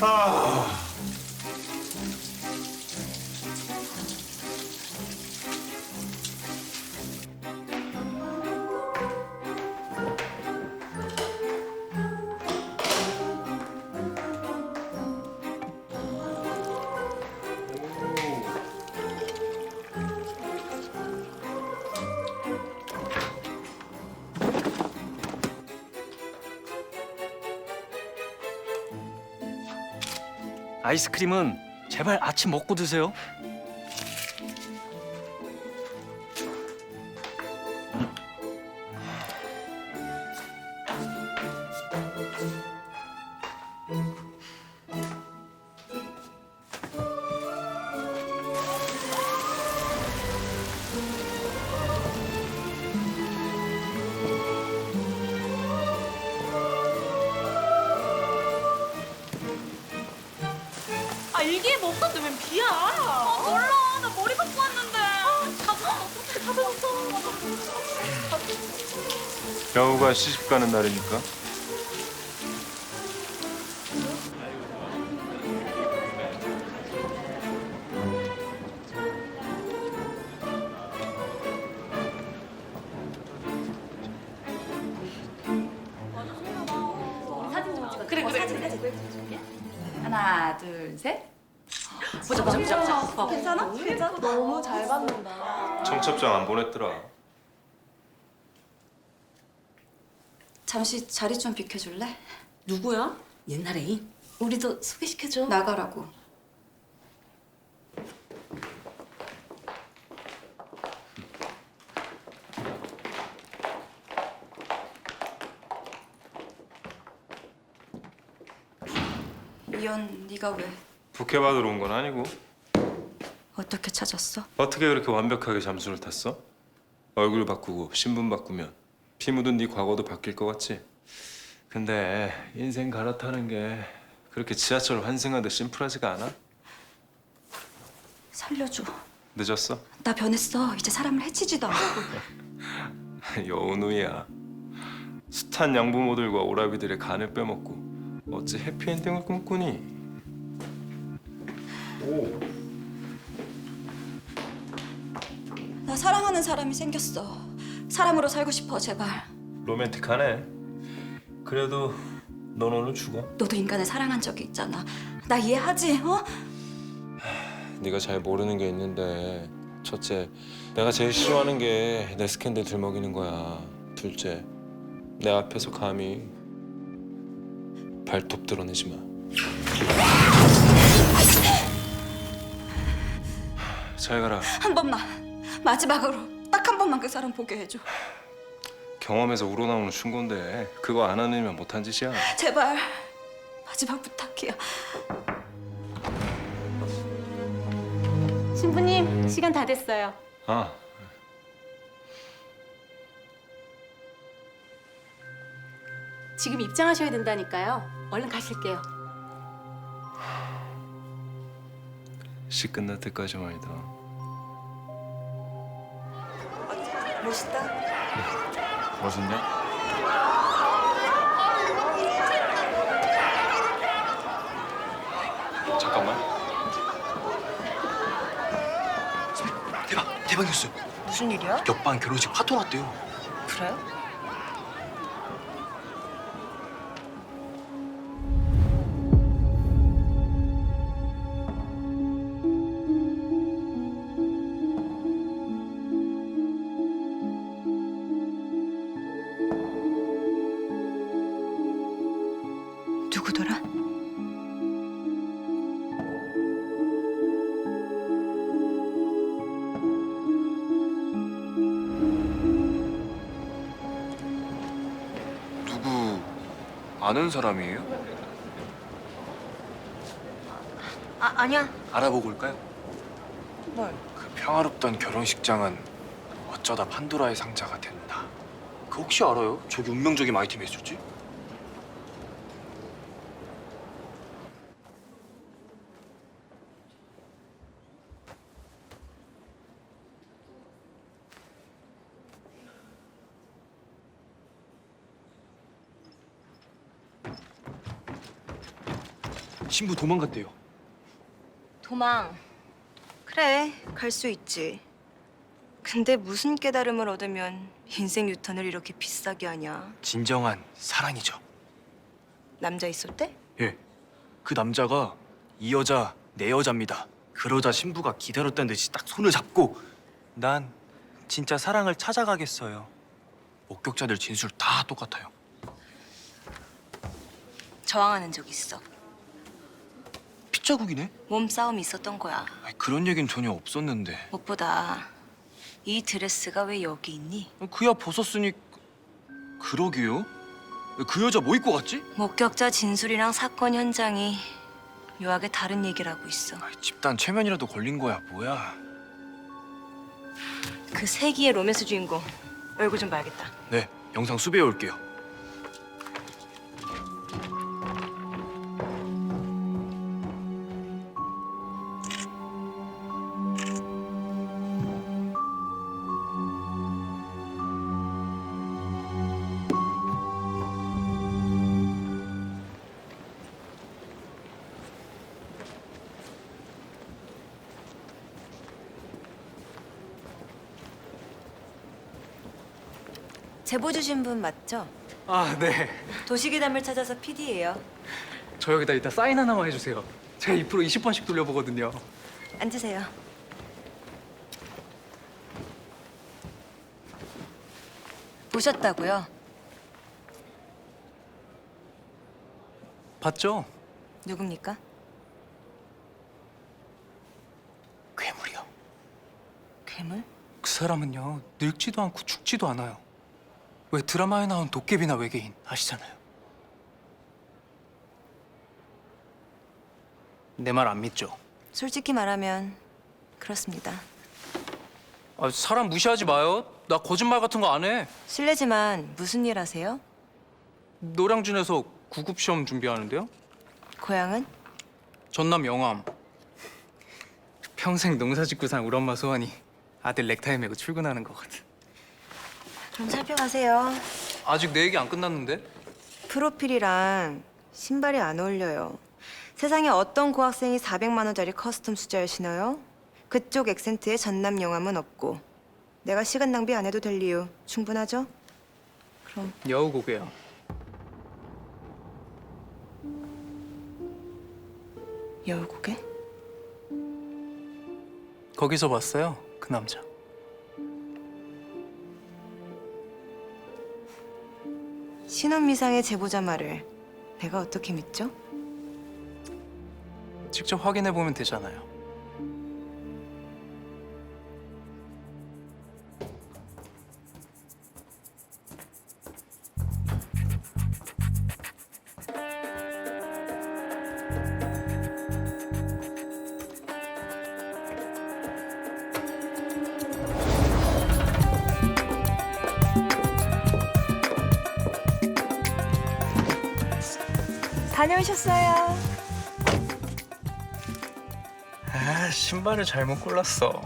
아 이스크림은 제발 아침 먹고 드세요. 일기에 뭐 없던데 웬 비야? 아 몰라 나 머리 감고 왔는데. 자주 어떻게 찾아왔어? 여우가 시집 가는 날이니까. 잠시 자리 좀 비켜줄래? 누구야? 옛날 애인. 우리도 소개시켜줘. 나가라고. 이혼 네가 왜 부케 받으러 온 건 아니고 어떻게 찾았어? 어떻게 그렇게 완벽하게 잠수를 탔어? 얼굴 바꾸고 신분 바꾸면 피 묻은 네 과거도 바뀔 것 같지? 근데 인생 갈아타는 게 그렇게 지하철 환승하듯 심플하지가 않아? 살려줘. 늦었어? 나 변했어. 이제 사람을 해치지도 않고. 여운우야 숱한 양부모들과 오라비들의 간을 빼먹고 어찌 해피엔딩을 꿈꾸니? 나 사랑하는 사람이 생겼어. 사람으로 살고 싶어 제발. 로맨틱하네 그래도 넌 오늘 죽어 너도 인간을 사랑한 적이 있잖아. 나 이해하지? 어? 네가 잘 모르는 게 있는데 첫째, 내가 제일 싫어하는 게 내 스캔들 들먹이는 거야. 둘째, 내 앞에서 감히 발톱 드러내지 마. 잘 가라. 한 번만 마지막으로 번만 그 사람 보게 해줘. 경험에서 우러나오는 충고인데 그거 안 하느면 못한 짓이야. 제발 마지막 부탁이야. 신부님 시간 다 됐어요. 아, 지금 입장하셔야 된다니까요. 얼른 가실게요. 시 끝날 때까지 말이다. 멋있다. 멋있냐? 잠깐만. 대박 대박 뉴스 무슨 일이야? 옆반 결혼식 파토 났대요 그래? 아는 사람이에요? 아 아니야. 알아보고 올까요? 뭘? 그 평화롭던 결혼식장은 어쩌다 판도라의 상자가 된다 그 혹시 알아요? 저기 운명적인 아이템이 있었지? 신부 도망갔대요. 도망. 그래, 갈 수 있지. 근데 무슨 깨달음을 얻으면 인생 유턴을 이렇게 비싸게 하냐? 진정한 사랑이죠. 남자 있었대? 예. 그 남자가 이 여자 내 여자입니다. 그러자 신부가 기다렸다는 듯이 딱 손을 잡고 난 진짜 사랑을 찾아가겠어요. 목격자들 진술 다 똑같아요. 저항하는 적 있어. 핏자국이네? 몸싸움이 있었던 거야. 아니, 그런 얘긴 전혀 없었는데. 무엇보다 이 드레스가 왜 여기 있니? 그야 벗었으니 그러게요. 그 여자 뭐 입고 갔지? 목격자 진술이랑 사건 현장이 묘하게 다른 얘기를 하고 있어. 아이, 집단 최면이라도 걸린 거야 뭐야? 그 세기의 로맨스 주인공 얼굴 좀 봐야겠다. 네, 영상 수배해 올게요. 제보 주신 분 맞죠? 아, 네. 도시괴담을 찾아서 PD예요. 저 여기다 이따 사인 하나만 해주세요. 제가 2% 20번씩 돌려보거든요. 앉으세요. 보셨다고요? 봤죠? 누굽니까? 괴물이요. 괴물? 그 사람은요 늙지도 않고 죽지도 않아요. 왜 드라마에 나온 도깨비나 외계인 아시잖아요. 내 말 안 믿죠? 솔직히 말하면 그렇습니다. 아, 사람 무시하지 마요. 나 거짓말 같은 거 안 해. 실례지만 무슨 일 하세요? 노량진에서 구급 시험 준비하는데요. 고향은? 전남 영암. 평생 농사짓고 산 우리 엄마 소원이 아들 넥타이 메고 출근하는 거거든. 좀 살펴가세요. 아직 내 얘기 안 끝났는데? 프로필이랑 신발이 안 어울려요. 세상에 어떤 고학생이 400만 원짜리 커스텀 수자를 신어요? 그쪽 액센트에 전남 영함은 없고 내가 시간 낭비 안 해도 될 이유 충분하죠? 그럼 여우 고개야. 여우고개? 거기서 봤어요. 그 남자. 신혼미상의 제보자 말을 내가 어떻게 믿죠? 직접 확인해 보면 되잖아요. 다녀오셨어요. 아 신발을 잘못 골랐어.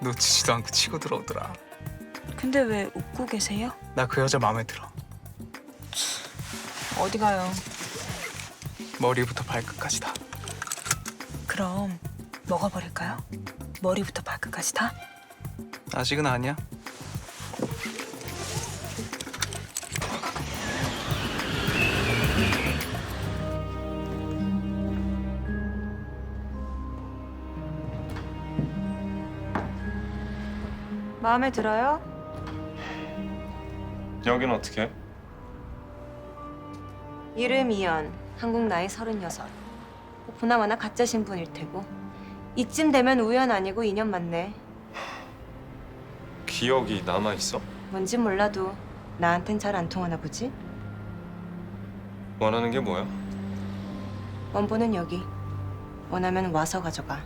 놓치지도 않고 치고 들어오더라. 근데 왜 웃고 계세요? 나 그 여자 마음에 들어. 어디 가요? 머리부터 발끝까지 다. 그럼 먹어버릴까요? 머리부터 발끝까지 다? 아직은 아니야. 마음에 들어요? 여긴 어떻게? 이름 이연, 한국 나이 서른여섯. 뭐 보나마나 가짜 신분일 테고. 이쯤 되면 우연 아니고 인연 맞네. 기억이 남아 있어? 뭔진 몰라도 나한텐 잘 안 통하나 보지? 원하는 게 뭐야? 원본은 여기. 원하면 와서 가져가.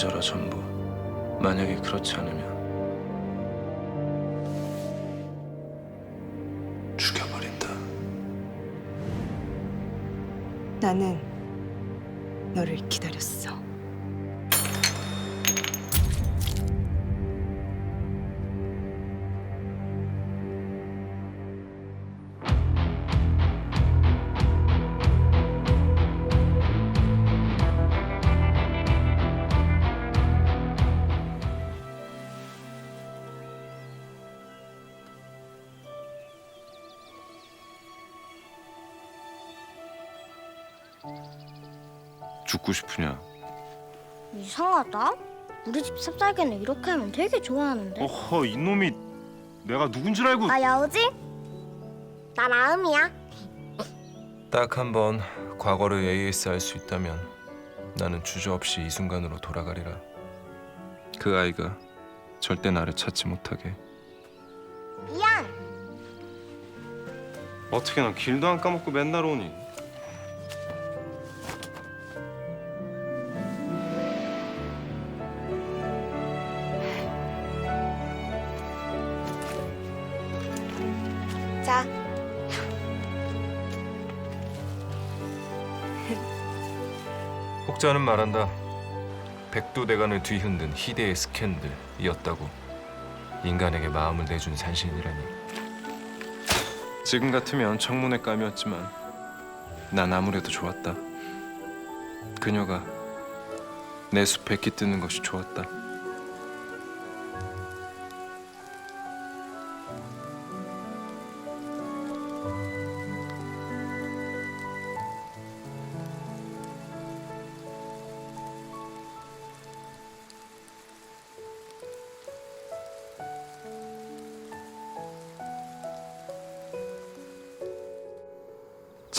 잊어라 전부. 만약에 그렇지 않으면 죽여버린다. 나는 너를 기다렸어. 죽고 싶으냐? 이상하다. 우리 집 삽살개는 이렇게 하면 되게 좋아하는데. 어허 이놈이 내가 누군 줄 알고 나 여우지? 나 마음이야. 딱 한 번 과거를 AS 할 수 있다면 나는 주저없이 이 순간으로 돌아가리라. 그 아이가 절대 나를 찾지 못하게. 미안. 어떻게 난 길도 안 까먹고 맨날 오니? 말한다. 백두대간을 뒤흔든 희대의 스캔들이었다고. 인간에게 마음을 내준 산신이라니. 지금 같으면 청문회 감이었지만 난 아무래도 좋았다. 그녀가 내 숲에 깃드는 것이 좋았다.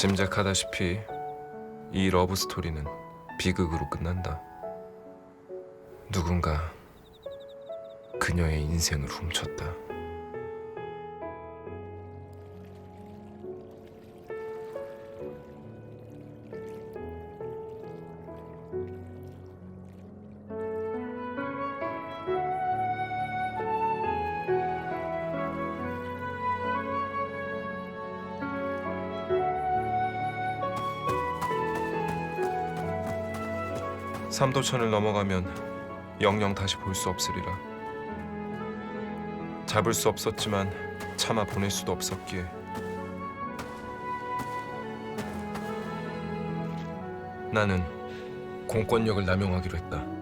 짐작하다시피 이 러브 스토리는 비극으로 끝난다. 누군가 그녀의 인생을 훔쳤다. 삼도천을 넘어가면 영영 다시 볼 수 없으리라. 잡을 수 없었지만 차마 보낼 수도 없었기에 나는 공권력을 남용하기로 했다.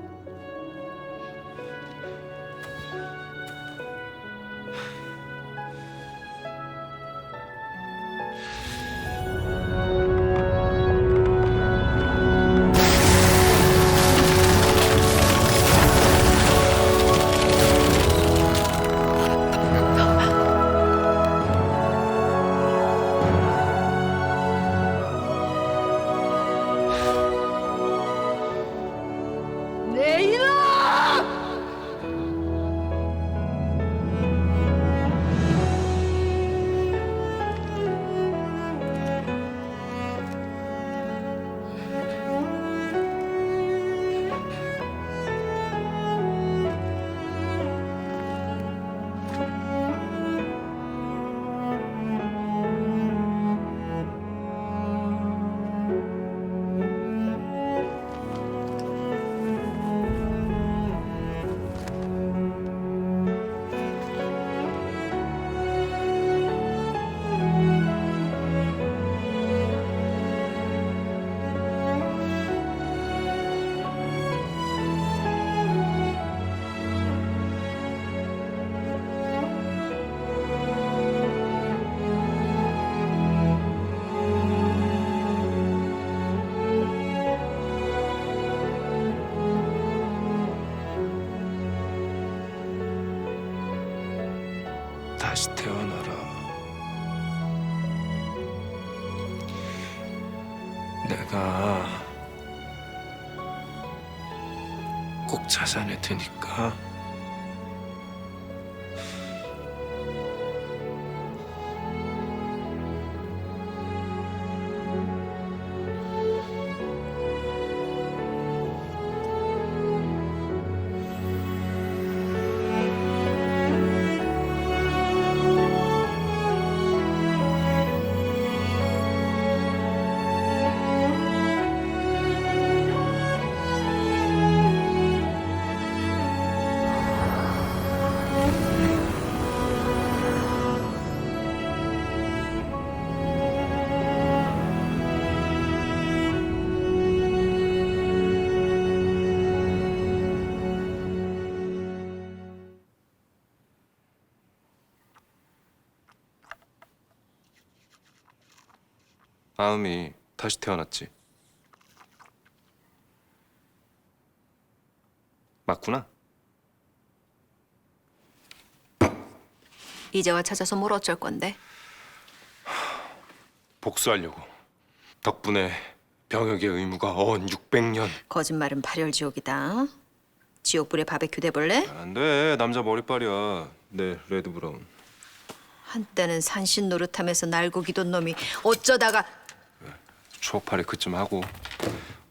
다시 태어나라. 내가 꼭 찾아낼 테니까. 아음이 다시 태어났지. 맞구나. 이제와 찾아서 뭘 어쩔 건데? 복수하려고. 덕분에 병역의 의무가 어언 600년. 거짓말은 발열지옥이다. 지옥불에 바베큐 대볼래? 안 돼. 남자 머리빨이야. 네, 레드 브라운. 한때는 산신 노릇하면서 날고 기던 놈이 어쩌다가 추억팔이 그쯤 하고.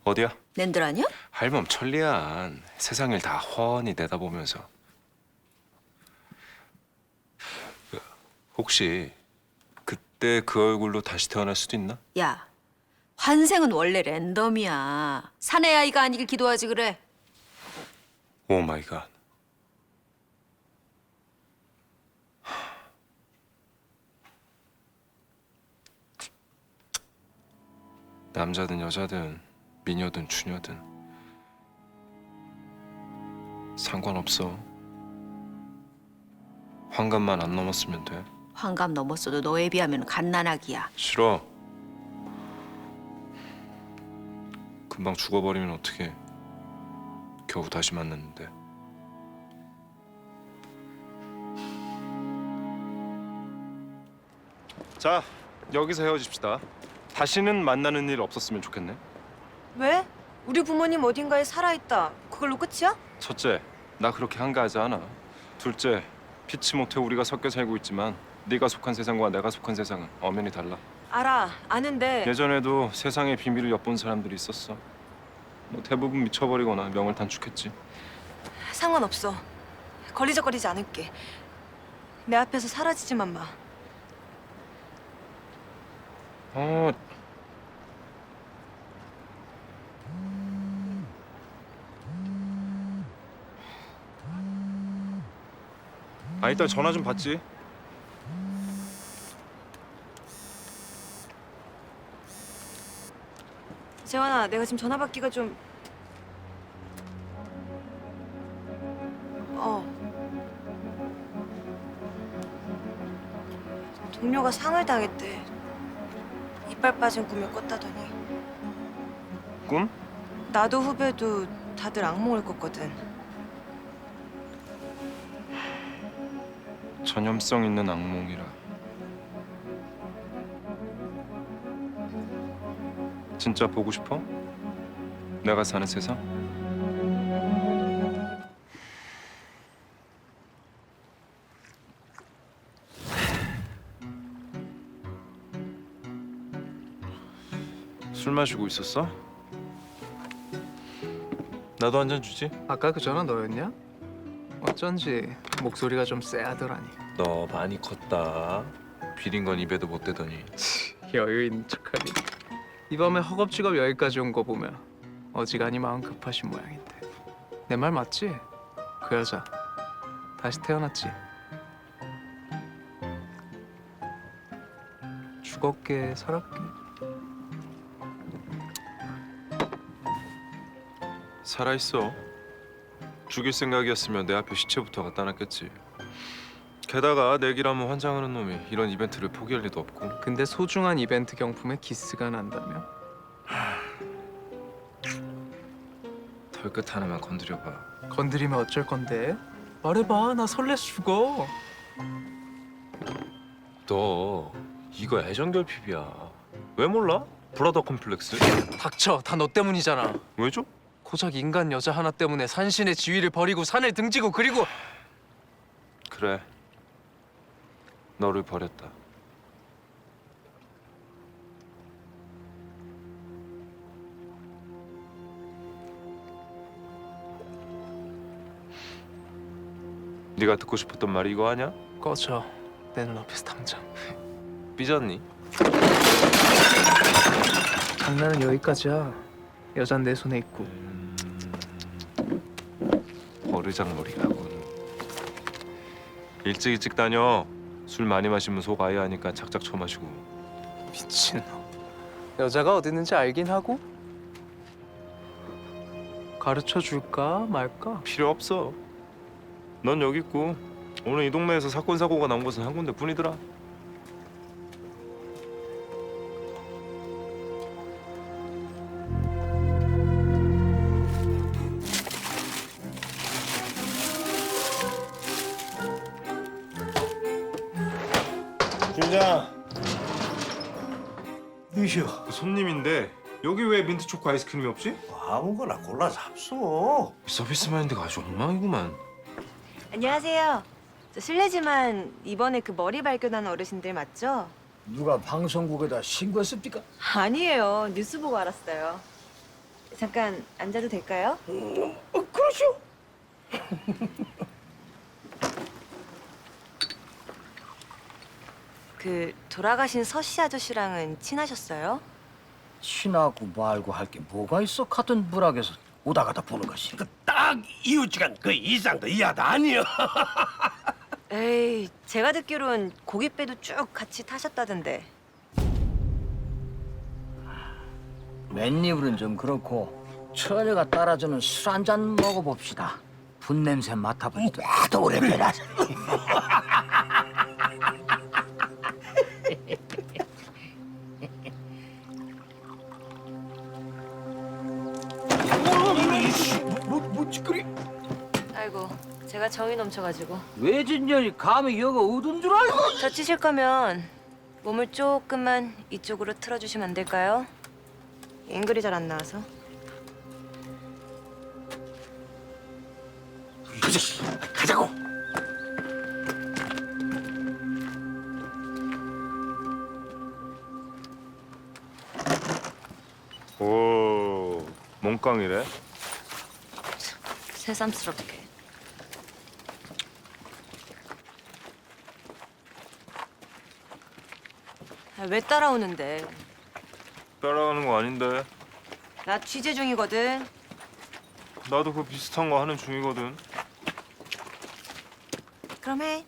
어디야? 낸들 아니야? 할멈 천리안. 세상을 다 훤히 내다보면서. 혹시 그때 그 얼굴로 다시 태어날 수도 있나? 야, 환생은 원래 랜덤이야. 사내 아이가 아니길 기도하지 그래. 오 마이 갓. 남자든 여자든 미녀든 추녀든 상관없어. 환갑만 안 넘었으면 돼. 환갑 넘었어도 너에 비하면 갓난아기야. 싫어. 금방 죽어버리면 어떡해. 겨우 다시 만났는데. 자, 여기서 헤어집시다. 다시는 만나는 일 없었으면 좋겠네. 왜? 우리 부모님 어딘가에 살아있다. 그걸로 끝이야? 첫째, 나 그렇게 한가하지 않아. 둘째, 피치 못해 우리가 섞여 살고 있지만 네가 속한 세상과 내가 속한 세상은 엄연히 달라. 알아. 아는데 예전에도 세상의 비밀을 엿본 사람들이 있었어. 뭐 대부분 미쳐버리거나 명을 단축했지. 상관없어. 걸리적거리지 않을게. 내 앞에서 사라지지만 마. 어. 아 이따 전화 좀 받지. 재환아, 내가 지금 전화 받기가 좀... 어. 동료가 상을 당했대. 이빨 빠진 꿈을 꿨다더니. 꿈? 나도 후배도 다들 악몽을 꿨거든. 전염성 있는 악몽이라. 진짜 보고 싶어? 내가 사는 세상? 술 마시고 있었어? 나도 한 잔 주지. 아까 그 전화 너였냐? 어쩐지 목소리가 좀 쎄하더라니. 너 많이 컸다. 비린 건 입에도 못 대더니. 여유 있는 척하니. 이 밤에 허겁지겁 여기까지 온 거 보면 어지간히 마음 급하신 모양인데. 내 말 맞지? 그 여자 다시 태어났지? 죽었게 살았게. 살아 있어. 죽일 생각이었으면 내 앞에 시체부터 갖다 놨겠지. 게다가 내기라면 환장하는 놈이 이런 이벤트를 포기할 리도 없고. 근데 소중한 이벤트 경품에 기스가 난다며? 털끝 하나만 건드려봐. 건드리면 어쩔 건데? 말해봐, 나 설레서 죽어. 너 이거 애정 결핍이야. 왜 몰라? 브라더 컴플렉스? 닥쳐, 다 너 때문이잖아. 왜죠? 고작 인간 여자 하나 때문에 산신의 지위를 버리고 산을 등지고 그리고 그래. 너를 버렸다. 네가 듣고 싶었던 말이 이거 아냐? 꺼져 내 눈앞에서 당장 삐졌니? 장난은 여기까지야 여잔 내 손에 있고 버르장머리라군. 일찍 일찍 다녀. 술 많이 마시면 속 아예 하니까 작작 쳐마시고. 미친놈 여자가 어디 있는지 알긴 하고 가르쳐 줄까 말까 필요 없어. 넌 여기 있고 오늘 이 동네에서 사건 사고가 난 곳은 한 군데뿐이더라. 준장. 이시오. 손님인데 여기 왜 민트 초코 아이스크림이 없지? 아무거나 골라 잡수. 서비스 마인드가 아주 엉망이구만. 안녕하세요. 저 실례지만 이번에 그 머리 발견한 어르신들 맞죠? 누가 방송국에다 신고했습니까? 아니에요. 뉴스 보고 알았어요. 잠깐 앉아도 될까요? 어, 그러시오. 그 돌아가신 서씨 아저씨랑은 친하셨어요? 친하고 말고 할 게 뭐가 있어? 같은 부락에서 오다 가다 보는 것이. 그딱 이웃지간 그 이상도 이하다 아니요. 에이, 제가 듣기론 고깃배도 쭉 같이 타셨다던데. 맨입으로는 좀 그렇고 처녀가 따라주는 술 한 잔 먹어봅시다. 분 냄새 맡아보니까 나도 오래 배라. 제가 정이 넘쳐가지고. 외진년이 감히 여가 어딘 줄 알고? 다치실 거면 몸을 조금만 이쪽으로 틀어주시면 안 될까요? 앵글이 잘 안 나와서. 가자, 가자고. 오, 몽깡이래. 새삼스럽게. 왜 따라오는데? 따라가는 거 아닌데. 나 취재 중이거든. 나도 그 비슷한 거 하는 중이거든. 그럼 해.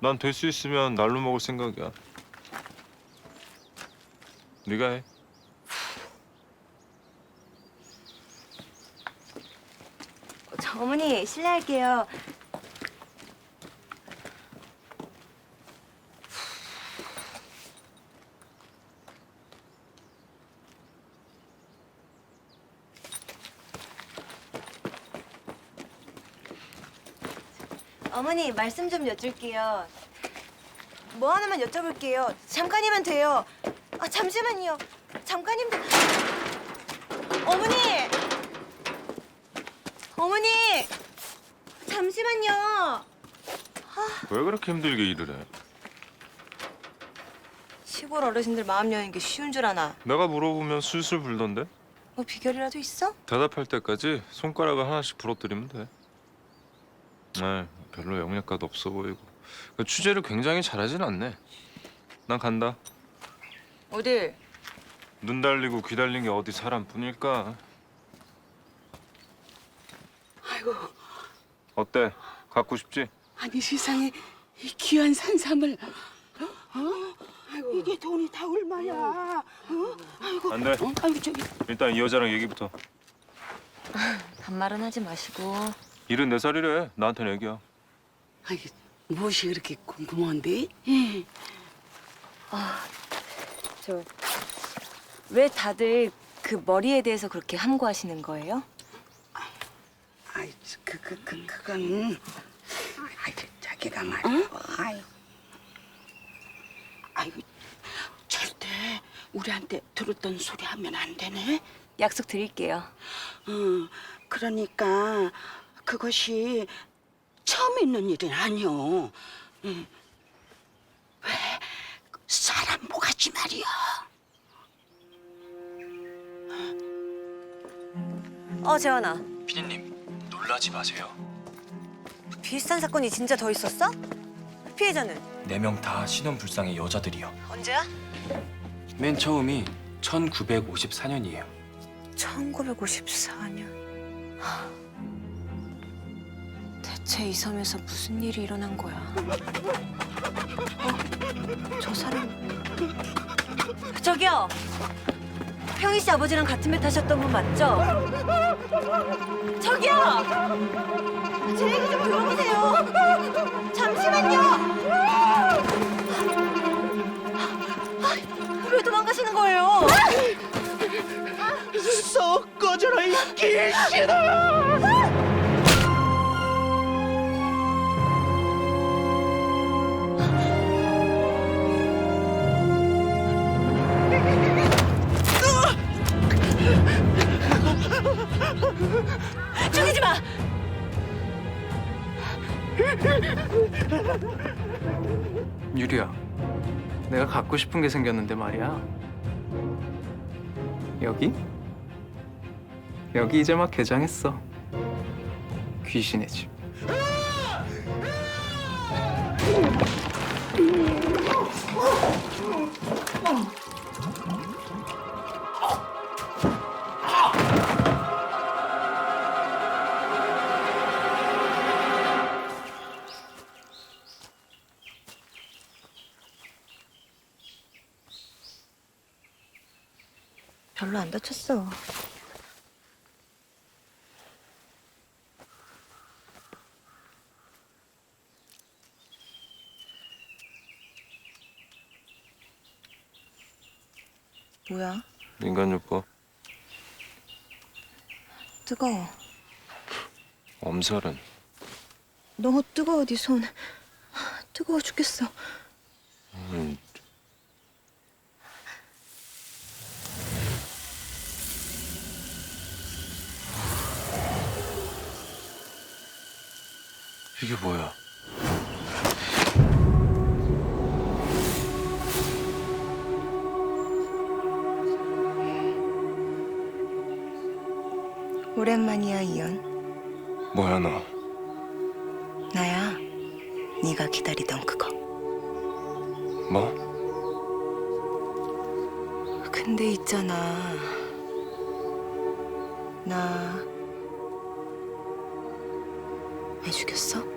난 될 수 있으면 날로 먹을 생각이야. 네가 해. 저 어머니 실례할게요. 어머니 말씀 좀 여쭐게요. 뭐 하나만 여쭤볼게요. 잠깐이면 돼요. 아 잠시만요. 돼. 어머니. 어머니! 잠시만요. 왜 그렇게 힘들게 일을 해? 시골 어르신들 마음 여는 게 쉬운 줄 아나. 내가 물어보면 술술 불던데? 뭐 비결이라도 있어? 대답할 때까지 손가락을 하나씩 부러뜨리면 돼. 아, 별로 영역가도 없어 보이고 그 취재를 굉장히 잘하진 않네. 난 간다. 어딜? 눈 달리고 귀 달린 게 어디 사람뿐일까? 아이고, 어때? 갖고 싶지? 아니 세상에 이 귀한 산삼을 어? 이게 돈이 다 얼마야? 어? 아이고, 안 돼. 어? 아이고 저기 일단 이 여자랑 얘기부터. 반말은 하지 마시고. 74살이래. 나한테는 애기야. 아이고 무엇이 그렇게 궁금한데? 저왜 다들 그 머리에 대해서 그렇게 함구하시는 거예요? 아이 그 그 그, 그건 아이 자기가 말이야. 아이 아이고 절대 우리한테 들었던 소리 하면 안 되네. 약속 드릴게요. 응, 그러니까 그것이 처음 있는 일은 아니오. 응. 왜 사람 뭐같이 말이야? 어, 재원아. 피디님 놀라지 마세요. 비슷한 사건이 진짜 더 있었어? 피해자는 네 명 다 신원 불상의 여자들이요. 언제야? 맨 처음이 1954년이에요. 1954년. 대체 이 섬에서 무슨 일이 일어난 거야? 어? 저 사람. 저기요. 평희 씨 아버지랑 같은 배 타셨던 분 맞죠? 저기요. 제 얘기 좀 들어보세요. 잠시만요. 아, 왜 도망가시는 거예요? 썩 꺼져라 이 개새끼들아! 죽이지 마. 유리야, 내가 갖고 싶은 게 생겼는데 말이야. 여기? 여기 이제 막 개장했어. 귀신의 집. 안 다쳤어. 뭐야? 민간요법 뜨거워. 엄살은 너무 뜨거워 네 손. 뜨거워 죽겠어. 음, 이게 뭐야? 오랜만이야 이연. 뭐야 너? 나야. 네가 기다리던 그거. 뭐? 근데 있잖아. 나 왜 죽였어?